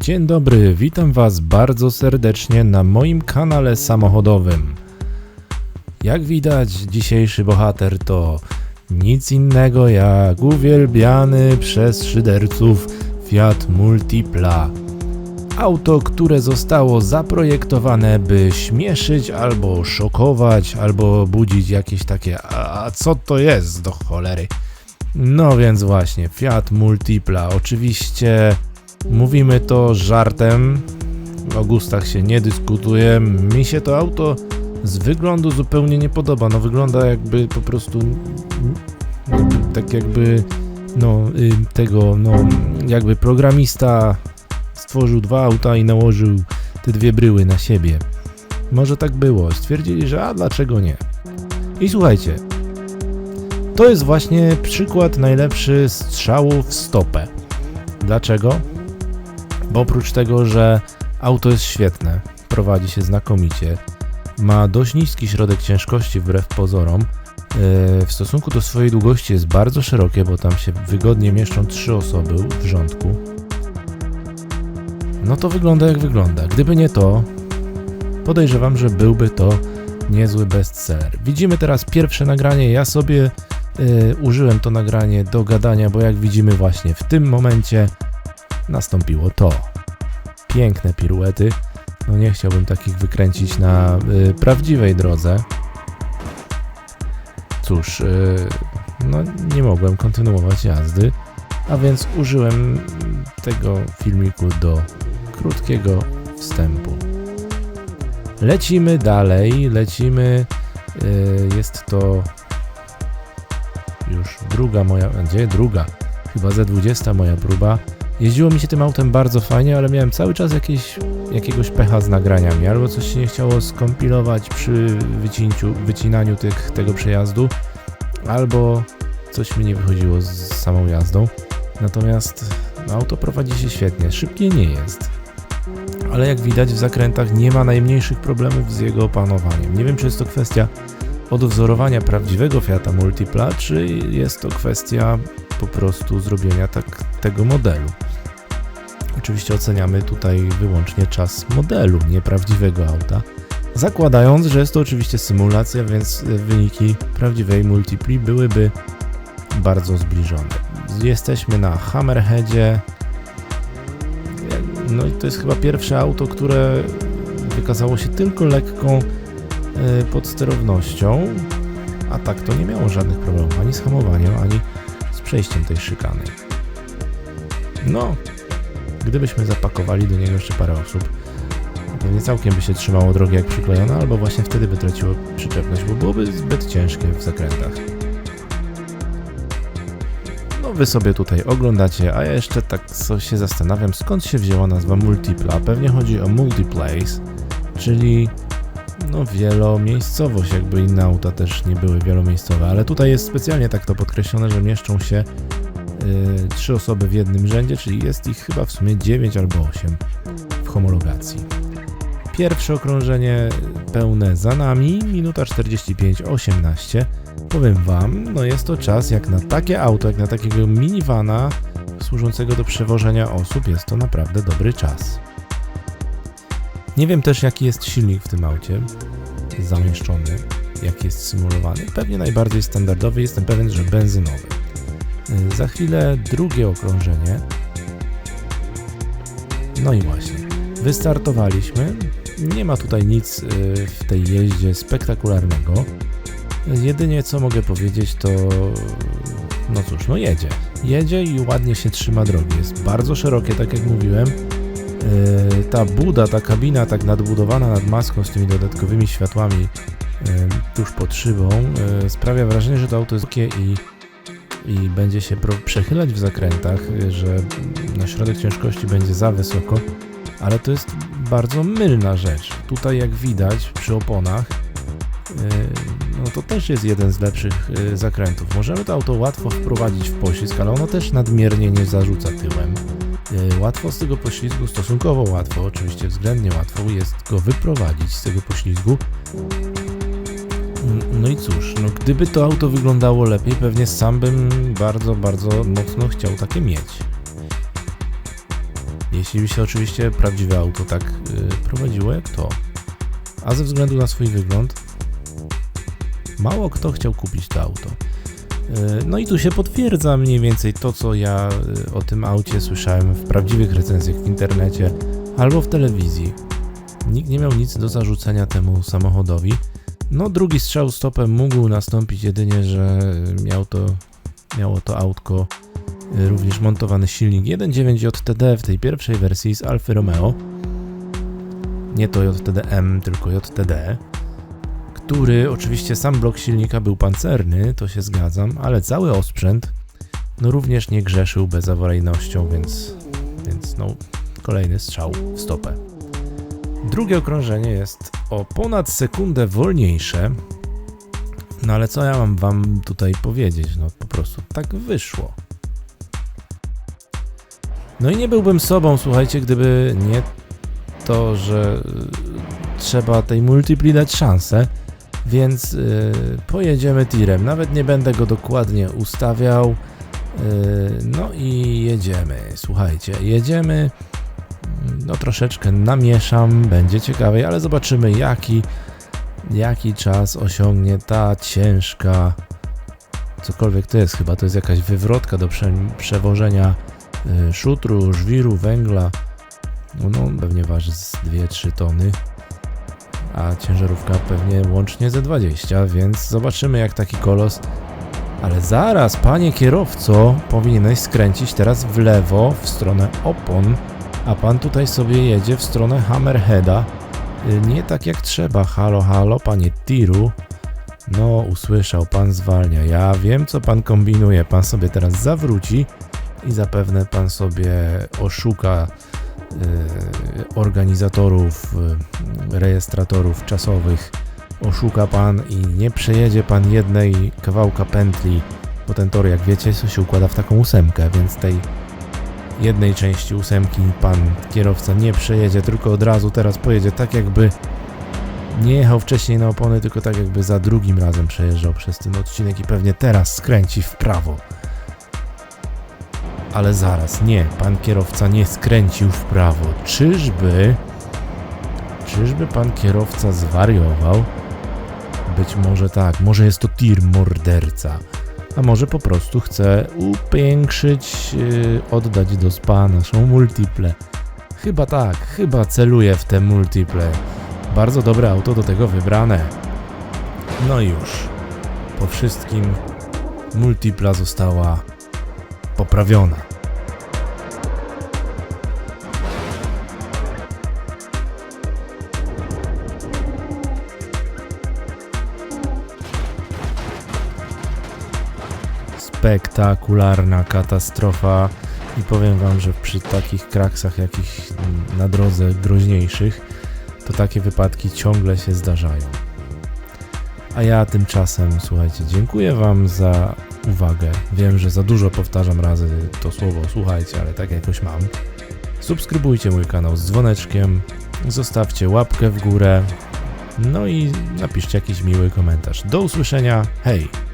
Dzień dobry, witam Was bardzo serdecznie na moim kanale samochodowym. Jak widać, dzisiejszy bohater to nic innego jak uwielbiany przez szyderców Fiat Multipla. Auto, które zostało zaprojektowane, by śmieszyć albo szokować, albo budzić jakieś takie a, co to jest do cholery? No więc właśnie, Fiat Multipla. Oczywiście mówimy to żartem. O gustach się nie dyskutuje. Mi się to auto z wyglądu zupełnie nie podoba. No wygląda jakby po prostu tak jakby no y, tego no jakby programista stworzył dwa auta i nałożył te dwie bryły na siebie. Może tak było. Stwierdzili, że a dlaczego nie? I słuchajcie, to jest właśnie przykład najlepszy strzału w stopę. Dlaczego? Bo oprócz tego, że auto jest świetne, prowadzi się znakomicie, ma dość niski środek ciężkości wbrew pozorom, yy, w stosunku do swojej długości jest bardzo szerokie, bo tam się wygodnie mieszczą trzy osoby w rządku. No to wygląda jak wygląda. Gdyby nie to, podejrzewam, że byłby to niezły bestseller. Widzimy teraz pierwsze nagranie. Ja sobie y, użyłem to nagranie do gadania, bo jak widzimy właśnie w tym momencie nastąpiło to. Piękne piruety. No nie chciałbym takich wykręcić na y, prawdziwej drodze. Cóż, y, no nie mogłem kontynuować jazdy, a więc użyłem tego filmiku do krótkiego wstępu. Lecimy dalej, lecimy. y, Jest to już druga moja, gdzie druga? Chyba Z20 moja próba. Jeździło mi się tym autem bardzo fajnie, ale miałem cały czas jakieś, jakiegoś pecha z nagraniami. Albo coś się nie chciało skompilować przy wycinaniu tych, tego przejazdu, albo coś mi nie wychodziło z samą jazdą. Natomiast auto prowadzi się świetnie. Szybkie nie jest. Ale jak widać w zakrętach nie ma najmniejszych problemów z jego opanowaniem. Nie wiem czy jest to kwestia odwzorowania prawdziwego Fiata Multipla, czy jest to kwestia po prostu zrobienia tak tego modelu. Oczywiście oceniamy tutaj wyłącznie czas modelu, nie prawdziwego auta. Zakładając, że jest to oczywiście symulacja, więc wyniki prawdziwej Multipli byłyby bardzo zbliżone. Jesteśmy na Hammerheadzie. No i to jest chyba pierwsze auto, które wykazało się tylko lekką e, podsterownością, a tak to nie miało żadnych problemów ani z hamowaniem, ani z przejściem tej szykany. No, gdybyśmy zapakowali do niego jeszcze parę osób, to nie całkiem by się trzymało drogi jak przyklejone, albo właśnie wtedy by traciło przyczepność, bo byłoby zbyt ciężkie w zakrętach. No wy sobie tutaj oglądacie, a ja jeszcze tak so się zastanawiam, skąd się wzięła nazwa Multipla. Pewnie chodzi o Multiplace, czyli no wielomiejscowość, jakby inne auta też nie były wielomiejscowe, ale tutaj jest specjalnie tak to podkreślone, że mieszczą się trzy osoby w jednym rzędzie, czyli jest ich chyba w sumie 9 albo 8 w homologacji. Pierwsze okrążenie pełne za nami, minuta 45-18. Powiem Wam, no jest to czas jak na takie auto, jak na takiego minivana służącego do przewożenia osób, jest to naprawdę dobry czas. Nie wiem też jaki jest silnik w tym aucie zamieszczony, jaki jest symulowany. Pewnie najbardziej standardowy, jestem pewien, że benzynowy. Za chwilę drugie okrążenie. No i właśnie, wystartowaliśmy. Nie ma tutaj nic yy, w tej jeździe spektakularnego. Jedynie co mogę powiedzieć to no cóż, no jedzie. Jedzie i ładnie się trzyma drogi. Jest bardzo szerokie, tak jak mówiłem. Yy, ta buda, ta kabina tak nadbudowana nad maską z tymi dodatkowymi światłami yy, tuż pod szybą sprawia wrażenie, że to auto jest i, i będzie się przechylać w zakrętach, yy, że na środek ciężkości będzie za wysoko, ale to jest bardzo mylna rzecz. Tutaj jak widać przy oponach yy, no to też jest jeden z lepszych yy, zakrętów. Możemy to auto łatwo wprowadzić w poślizg, ale ono też nadmiernie nie zarzuca tyłem. Łatwo z tego poślizgu, stosunkowo łatwo, oczywiście względnie łatwo jest go wyprowadzić z tego poślizgu. No i cóż, no gdyby to auto wyglądało lepiej, pewnie sam bym bardzo, bardzo mocno chciał takie mieć. Jeśli by się oczywiście prawdziwe auto tak y, prowadziło jak to. A ze względu na swój wygląd, mało kto chciał kupić to auto. Y, No i tu się potwierdza mniej więcej to, co ja y, o tym aucie słyszałem w prawdziwych recenzjach w internecie albo w telewizji. Nikt nie miał nic do zarzucenia temu samochodowi. No, drugi strzał stopem mógł nastąpić jedynie, że miał to, miało to autko y, również montowany silnik 1.9 JTD w tej pierwszej wersji z Alfa Romeo. Nie to JTDM, tylko JTD który oczywiście sam blok silnika był pancerny, to się zgadzam, ale cały osprzęt no również nie grzeszył bezawaryjnością, więc, więc no kolejny strzał w stopę. Drugie okrążenie jest o ponad sekundę wolniejsze, no ale co ja mam wam tutaj powiedzieć, no po prostu tak wyszło. No i nie byłbym sobą, słuchajcie, gdyby nie to, że y, trzeba tej multipli dać szansę. Więc y, pojedziemy tirem. Nawet nie będę go dokładnie ustawiał. Y, no i jedziemy. Słuchajcie, jedziemy. No troszeczkę namieszam, będzie ciekawej, ale zobaczymy jaki, jaki czas osiągnie ta ciężka. Cokolwiek to jest, chyba to jest jakaś wywrotka do prze, przewożenia y, szutru, żwiru, węgla. No, pewnie waży z 2-3 tony a ciężarówka pewnie łącznie ze 20, więc zobaczymy jak taki kolos. Ale zaraz, panie kierowco, powinieneś skręcić teraz w lewo, w stronę opon, a pan tutaj sobie jedzie w stronę Hammerheada. Y, Nie tak jak trzeba, halo, halo, panie tiru. No, usłyszał, pan zwalnia. Ja wiem, co pan kombinuje. Pan sobie teraz zawróci i zapewne pan sobie oszuka y, organizatorów, y, rejestratorów czasowych. Oszuka pan i nie przejedzie pan jednej kawałka pętli, bo ten tor, jak wiecie, się układa w taką ósemkę, więc tej jednej części ósemki pan kierowca nie przejedzie, tylko od razu teraz pojedzie tak jakby nie jechał wcześniej na opony, tylko tak jakby za drugim razem przejeżdżał przez ten odcinek i pewnie teraz skręci w prawo. Ale zaraz, nie, pan kierowca nie skręcił w prawo. Czyżby. Czyżby pan kierowca zwariował? Być może tak, może jest to tir morderca. A może po prostu chce upiększyć, yy, oddać do spa naszą multiple. Chyba tak, chyba celuje w te multiple. Bardzo dobre auto do tego wybrane. No już. Po wszystkim multipla została poprawiona. Spektakularna katastrofa i powiem wam, że przy takich kraksach jakich na drodze groźniejszych, to takie wypadki ciągle się zdarzają. A ja tymczasem, słuchajcie, dziękuję wam za uwagę. Wiem, że za dużo powtarzam razy to słowo, słuchajcie, ale tak jakoś mam. Subskrybujcie mój kanał z dzwoneczkiem, zostawcie łapkę w górę, no i napiszcie jakiś miły komentarz. Do usłyszenia, hej!